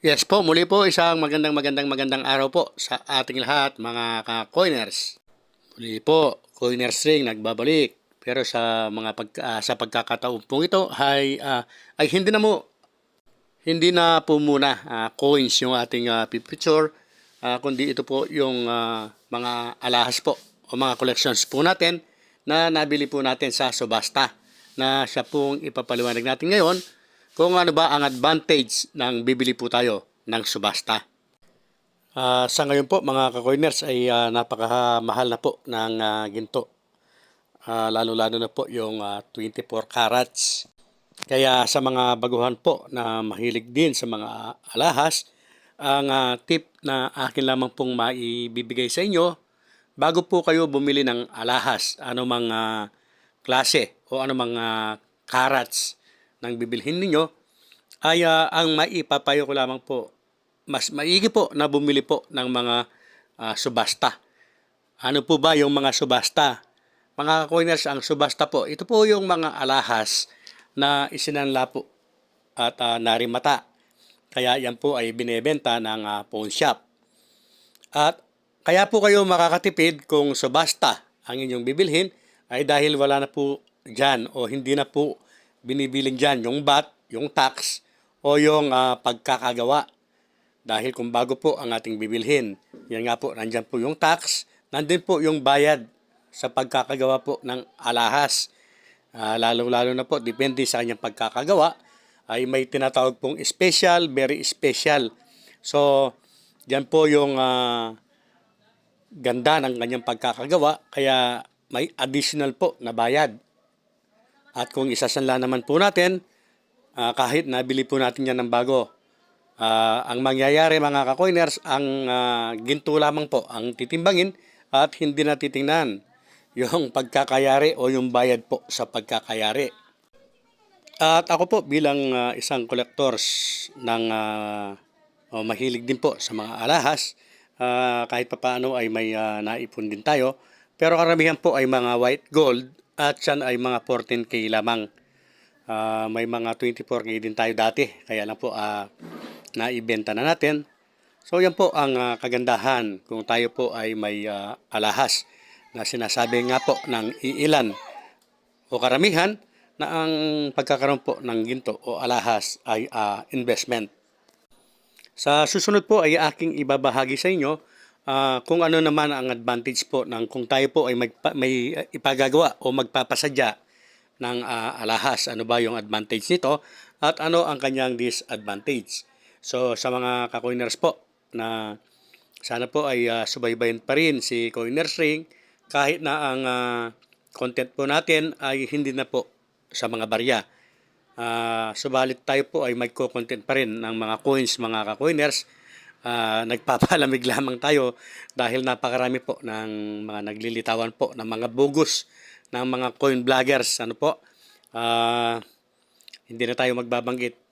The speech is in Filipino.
Yes po, muli po isang magandang magandang magandang araw po sa ating lahat mga ka-coiners. Muli po, Coiners Ring nagbabalik. Pero sa mga pag, ah, sa pagkakataon pong ito ay ah, ay hindi na mo hindi na po muna ah, coins yung ating uh, picture ah, kundi ito po yung ah, mga alahas po o mga collections po natin na nabili po natin sa subasta na siya pong ipapaliwanag natin ngayon kung ano ba ang advantage ng bibili po tayo ng subasta. Ah, sa ngayon po mga ka-coiners ay ah, napakamahal na po ng ah, ginto. Ah, lalo-lalo na po yung ah, 24 carats. Kaya sa mga baguhan po na mahilig din sa mga alahas, ang ah, tip na akin lamang pong maibibigay sa inyo, bago po kayo bumili ng alahas, anumang ah, klase o anumang ah, carats ng bibilhin ninyo, ay ah, ang maipapayo ko lamang po, mas maigi po na bumili po ng mga ah, subasta. Ano po ba yung mga subasta? Mga coiners, ang subasta po, ito po yung mga alahas na isinanla po at ah, narimata. Kaya yan po ay binebenta ng ah, pawn shop. At kaya po kayo makakatipid kung subasta ang inyong bibilhin ay dahil wala na po dyan o hindi na po binibiling dyan yung VAT, yung tax o yung ah, pagkakagawa. Dahil kung bago po ang ating bibilhin, yan nga po, nandyan po yung tax, nandun po yung bayad sa pagkakagawa po ng alahas. Ah, lalo-lalo na po, depende sa kanyang pagkakagawa, ay may tinatawag pong special, very special. So, yan po yung ah, ganda ng kanyang pagkakagawa, kaya may additional po na bayad. At kung isasanla naman po natin, ah, kahit nabili po natin yan ng bago, ah, ang mangyayari mga ka-coiners, ang ah, ginto lamang po ang titimbangin at hindi na titingnan yung pagkakayari o yung bayad po sa pagkakayari. At ako po bilang ah, isang collectors ng ah, o mahilig din po sa mga alahas, ah, kahit papaano ay may ah, naipon din tayo. Pero karamihan po ay mga white gold at yan ay mga 14K lamang. Ah, may mga 24K din tayo dati, kaya lang po ah, naibenta na natin. So yan po ang ah, kagandahan kung tayo po ay may ah, alahas na sinasabi nga po ng iilan o karamihan na ang pagkakaroon po ng ginto o alahas ay ah, investment. Sa susunod po ay aking ibabahagi sa inyo ah, kung ano naman ang advantage po ng kung tayo po ay magpa- may ah, ipagagawa o magpapasadya ng ah, alahas. Ano ba yung advantage nito at ano ang kanyang disadvantage. So sa mga ka-coiners po na sana po ay ah, subaybayan pa rin si Coiners Ring kahit na ang ah, content po natin ay hindi na po sa mga barya. Ah, subalit tayo po ay magko-content pa rin ng mga coins, mga ka-coiners. Ah, nagpapalamig lamang tayo dahil napakarami po ng mga naglilitawan po ng mga bogus ng mga coin vloggers. Ano po? Ah, hindi na tayo magbabanggit